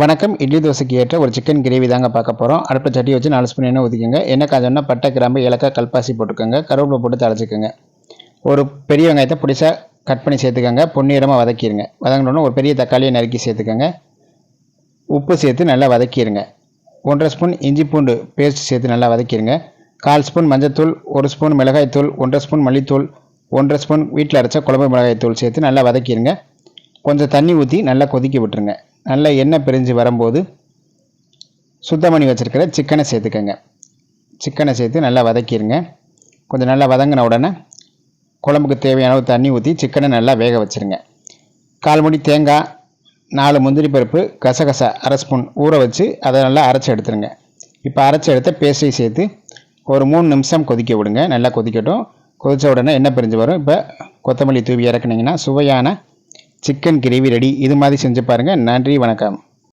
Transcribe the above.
வணக்கம். இட்லி தோசைக்கு ஏற்ற ஒரு சிக்கன் கிரேவி தாங்க பார்க்க போகிறோம் அடுப்பு சட்டி வச்சு நாலு ஸ்பூன் எண்ணெய் ஊற்றிக்கோங்க எண்ணெய் காஞ்சோன்னா பட்டை கிராம்பு இலக்காய் கல்பாசி போட்டுக்கோங்க. கருவேப்பிலை போட்டு தழைச்சிக்கோங்க ஒரு பெரிய வெங்காயத்தை புடிசாக கட் பண்ணி சேர்த்துக்கோங்க. பொன்னிறமாக வதக்கிடுங்க வதங்கினோடனே ஒரு பெரிய தக்காளியை நறுக்கி சேர்த்துக்கோங்க. உப்பு சேர்த்து நல்லா வதக்கிடுங்க ஒன்றரை ஸ்பூன் இஞ்சி பூண்டு பேஸ்ட் சேர்த்து நல்லா வதக்கிடுங்க கால் ஸ்பூன் மஞ்சத்தூள் ஒரு ஸ்பூன் மிளகாய்த்தூள் ஒன்றரை ஸ்பூன் மல்லித்தூள் ஒன்றரை ஸ்பூன் வீட்டில் அரைச்ச குழம்பு மிளகாய்த்தூள் சேர்த்து நல்லா வதக்கிடுங்க கொஞ்சம் தண்ணி ஊற்றி நல்லா கொதிக்க விட்டுருங்க. நல்ல எண்ணெய் பிரிஞ்சு வரும்போது சுத்தம் பண்ணி வச்சுருக்கிற சிக்கனை சேர்த்துக்கோங்க. சிக்கனை சேர்த்து நல்லா வதக்கிடுங்க கொஞ்சம் நல்லா வதங்கின உடனே குழம்புக்கு தேவையான அளவு தண்ணி ஊற்றி சிக்கனை நல்லா வேக வச்சுருங்க. கால் மணி தேங்காய் நாலு முந்திரி பருப்பு கசகசா அரை ஸ்பூன் ஊற வச்சு அதை நல்லா அரைச்சி எடுத்துருங்க. இப்போ அரைச்சி எடுத்த பேஸ்ட்டை சேர்த்து ஒரு மூணு நிமிஷம் கொதிக்க விடுங்க. நல்லா கொதிக்கட்டும். கொதித்த உடனே எண்ணெய் பிரிஞ்சு வரும். இப்போ கொத்தமல்லி தூவி இறக்குனீங்கன்னா சுவையான சிக்கன் கிரேவி ரெடி. இது மாதிரி செஞ்சு பாருங்கள் நன்றி வணக்கம்.